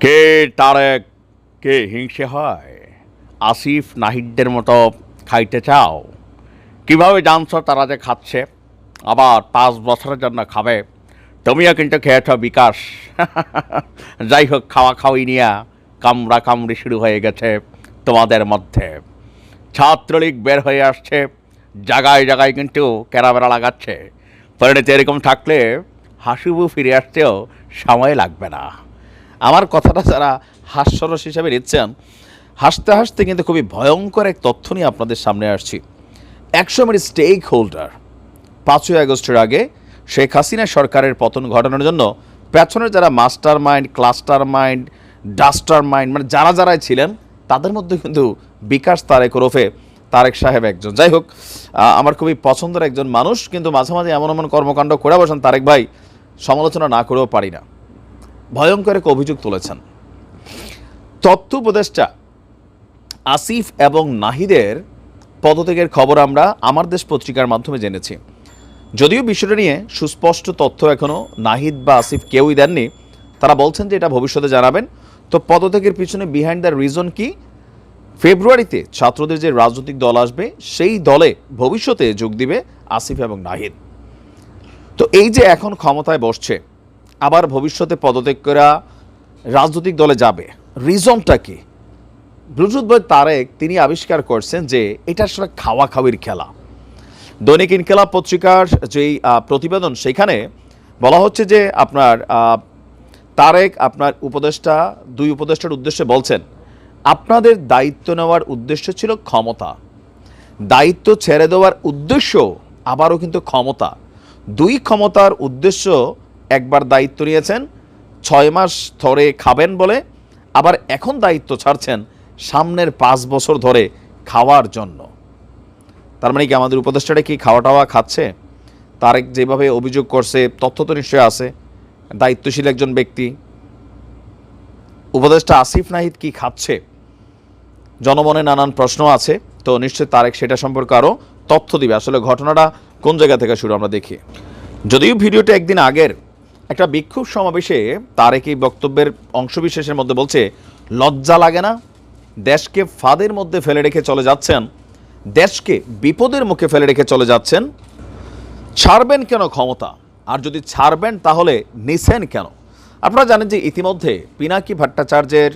কে তারেক, কে হিংসে হয়? আসিফ নাহিদদের মতো খাইতে চাও? কীভাবে জানছো তারা যে খাচ্ছে? আবার পাঁচ বছরের জন্য খাবে। তুমিও কিন্তু খেয়েছ বিকাশ। যাই হোক, খাওয়া খাওয়াই নিয়ে কামড়া কামড়ি শুরু হয়ে গেছে তোমাদের মধ্যে। ছাত্রলীগ বের হয়ে আসছে। জায়গায় জায়গায় কিন্তু কেরাবেরা লাগাচ্ছে। পরিণতি এরকম থাকলে হাসিবু ফিরে আসতেও সময় লাগবে না। আমার কথাটা যারা হাস্যরস হিসাবে নিচ্ছেন, হাসতে হাসতে কিন্তু খুবই ভয়ঙ্কর এক তথ্য নিয়ে আপনাদের সামনে আসছি। একশো মিনিট স্টেক হোল্ডার পাঁচই আগস্টের আগে শেখ হাসিনা সরকারের পতন ঘটানোর জন্য পেছনের যারা master mind cluster mind duster mind মানে যারা যারাই ছিলেন, তাদের মধ্যে কিন্তু বিকাশ তারেক ওরফে তারেক সাহেব একজন। যাই হোক আমার খুবই পছন্দের একজন মানুষ, কিন্তু মাঝে মাঝে এমন এমন কর্মকাণ্ড করে বসেন তারেক ভাই, সমালোচনা না করেও পারি না। ভয়ঙ্কর এক অভিযোগ তুলেছেন। তথ্য উপদেষ্টা আসিফ এবং নাহিদের পদত্যাগের খবর আমরা আমার দেশ পত্রিকার মাধ্যমে জেনেছি। যদিও বিষয়টা নিয়ে সুস্পষ্ট তথ্য এখনও নাহিদ বা আসিফ কেউই দেননি, তারা বলছেন যে এটা ভবিষ্যতে জানাবেন। তো পদত্যাগের পিছনে বিহাইন্ড দ্য রিজন কি? ফেব্রুয়ারিতে ছাত্রদের যে রাজনৈতিক দল আসবে, সেই দলে ভবিষ্যতে যোগ দিবে আসিফ এবং নাহিদ। তো এই যে এখন ক্ষমতায় বসছে আবার ভবিষ্যতে পদত্যাগ করা রাজনৈতিক দলে যাবে। রিজনটা কি? ব্লুটুথ বয় তারেক, তিনি আবিষ্কার করছেন যে এটা আসলে খাওয়া খাওয়ির খেলা। দৈনিক ইনকেলাব পত্রিকার যেই প্রতিবেদন, সেখানে বলা হচ্ছে যে আপনার তারেক আপনার উপদেষ্টা, দুই উপদেষ্টার উদ্দেশ্যে বলছেন, আপনাদের দায়িত্ব নেওয়ার উদ্দেশ্য ছিল ক্ষমতা। দায়িত্ব ছেড়ে দেওয়ার উদ্দেশ্য আবারও কিন্তু ক্ষমতা। দুই ক্ষমতার উদ্দেশ্য একবার দায়িত্ব নিয়েছেন, ছয় মাস ধরে খাবেন বলে, আবার এখন দায়িত্ব ছাড়ছেন সামনের পাঁচ বছর ধরে খাওয়ার জন্য। তার মানে কি আমাদের উপদেষ্টাটা কি খাওয়া টাওয়া খাচ্ছে? তারেক যেভাবে অভিযোগ করছে, তথ্য তো নিশ্চয়ই আছে। দায়িত্বশীল একজন ব্যক্তি। উপদেষ্টা আসিফ নাহিদ কি খাচ্ছে? জনমনে নানান প্রশ্ন আছে, তো নিশ্চয়ই তারেক সেটা সম্পর্কে আরও তথ্য দিবে। আসলে ঘটনাটা কোন জায়গা থেকে শুরু আমরা দেখি। যদিও ভিডিওটা একদিন আগের একটা বিক্ষোভ সমাবেশে তারেক এই বক্তব্যের অংশবিশেষের মধ্যে বলছে, লজ্জা লাগে না, দেশকে ফাঁদের মধ্যে ফেলে রেখে চলে যাচ্ছেন, দেশকে বিপদের মুখে ফেলে রেখে চলে যাচ্ছেন, ছাড়বেন কেন ক্ষমতা? আর যদি ছাড়বেন তাহলে নিছেন কেন? আপনারা জানেন যে ইতিমধ্যে পিনাকি ভট্টাচার্যের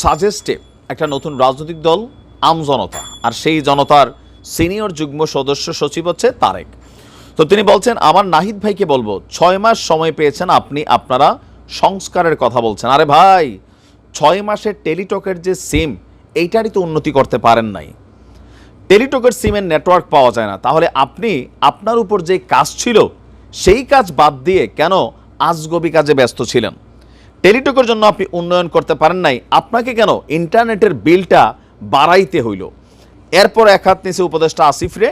সাজেস্টে একটা নতুন রাজনৈতিক দল আমজনতা আর সেই জনতার সিনিয়র যুগ্ম সদস্য সচিব হচ্ছে তারেক। তো তিনি বলছেন, আমার নাহিদ ভাইকে বলব, ছয় মাস সময় পেয়েছেন আপনি, আপনারা সংস্কারের কথা বলছেন। আরে ভাই, ছয় মাসের টেলিটকের যে সিম, এইটারই তো উন্নতি করতে পারেন নাই। টেলিটকের সিমের নেটওয়ার্ক পাওয়া যায় না। তাহলে আপনি, আপনার উপর যে কাজ ছিল, সেই কাজ বাদ দিয়ে কেন আজগবি কাজে ব্যস্ত ছিলেন? টেলিটকের জন্য আপনি উন্নয়ন করতে পারেন নাই। আপনাকে কেন ইন্টারনেটের বিলটা বাড়াইতে হইল? এরপর এক হাত নিচে উপদেষ্টা আসিফরে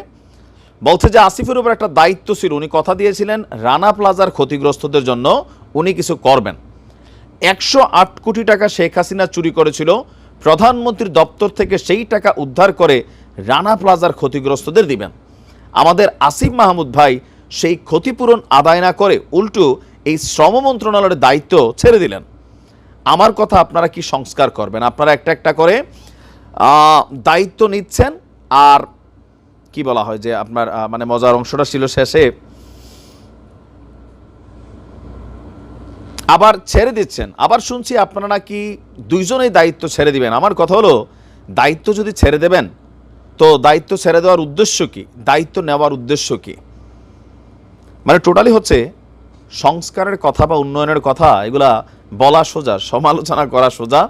বলছে যে আসিফের উপর একটা দায়িত্ব ছিল। উনি কথা দিয়েছিলেন, রানা প্লাজার ক্ষতিগ্রস্তদের জন্য উনি কিছু করবেন। একশো আট কোটি টাকা শেখ হাসিনা চুরি করেছিল। প্রধানমন্ত্রীর দপ্তর থেকে সেই টাকা উদ্ধার করে রানা প্লাজার ক্ষতিগ্রস্তদের দিবেন। আমাদের আসিফ মাহমুদ ভাই সেই ক্ষতিপূরণ আদায় না করে উল্টো এই শ্রম মন্ত্রণালয়ের দায়িত্ব ছেড়ে দিলেন। আমার কথা আপনারা কি সংস্কার করবেন? আপনারা একটা একটা করে দায়িত্ব নিচ্ছেন আর কি বলা হয় যে আপনার মানে মজার অংশটা ছিল শেষে? আবার ছেড়ে দিচ্ছেন। আবার শুনছি আপনারা নাকি দুইজনেই দায়িত্ব ছেড়ে দিবেন। আমার কথা হলো, দায়িত্ব যদি ছেড়ে দেবেন, তো দায়িত্ব ছেড়ে দেওয়ার উদ্দেশ্য কি? দায়িত্ব নেওয়ার উদ্দেশ্য কি? মানে টোটালি হচ্ছে সংস্কারের কথা বা উন্নয়নের কথা, এগুলা বলা সোজা, সমালোচনা করা সোজা।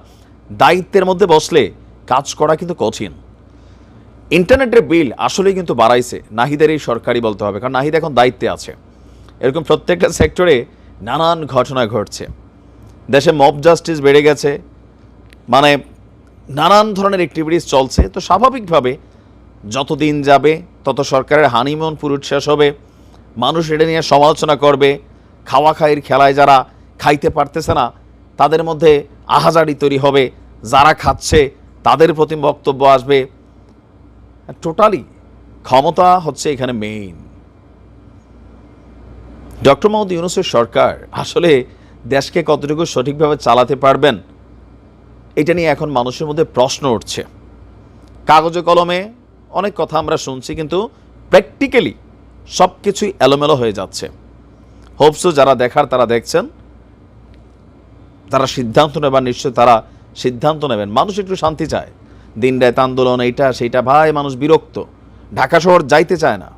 দায়িত্বের মধ্যে বসলে কাজ করা কিন্তু কঠিন। ইন্টারনেটের বিল আসলেই কিন্তু বাড়াইছে। নাহিদের এই সরকারি বলতে হবে, কারণ নাহিদ এখন দায়িত্বে আছে। এরকম প্রত্যেকটা সেক্টরে নানান ঘটনা ঘটছে। দেশে মব জাস্টিস বেড়ে গেছে মানে নানান ধরনের অ্যাক্টিভিটিস চলছে। তো স্বাভাবিকভাবে যত দিন যাবে, তত সরকারের হানিমুন পুরুষ শেষ হবে, মানুষ এটা নিয়ে সমালোচনা করবে। খাওয়া খাইয়ের খেলায় যারা খাইতে পারতেছে না, তাদের মধ্যে আহাজারি তৈরি হবে, যারা খাচ্ছে, তাদের প্রতি বক্তব্য আসবে। টোটালি ক্ষমতা হচ্ছে এখানে মেইন ডক্টর মোহাম্মদ ইউনুসের সরকার আসলে দেশকে কতটুকু সঠিকভাবে চালাতে পারবেন, এটা নিয়ে এখন মানুষের মধ্যে প্রশ্ন উঠছে। কাগজে কলমে অনেক কথা আমরা শুনছি, কিন্তু প্র্যাকটিক্যালি সব কিছুই এলোমেলো হয়ে যাচ্ছে। হোপসো যারা দেখার, তারা দেখছেন। তারা সিদ্ধান্ত নেবার নিশ্চয় তারা সিদ্ধান্ত নেবেন। মানুষ একটু শান্তি চায়। দিন রাত আন্দোলন এইটা, সেইটা, ভাই, মানুষ বিরক্ত। ঢাকা শহর যাইতে চায় না।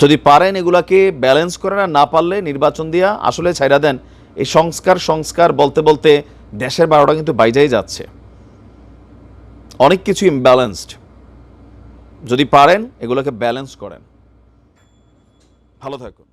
যদি পারেন এগুলাকে ব্যালেন্স করে না না পারলে নির্বাচন দিয়া আসলে ছাইরা দেন। এই সংস্কার সংস্কার বলতে বলতে দেশের বারোটা কিন্তু বাইজাই যাচ্ছে। অনেক কিছু ইমব্যালেন্সড যদি পারেন এগুলোকে ব্যালেন্স করেন। ভালো থাকুন।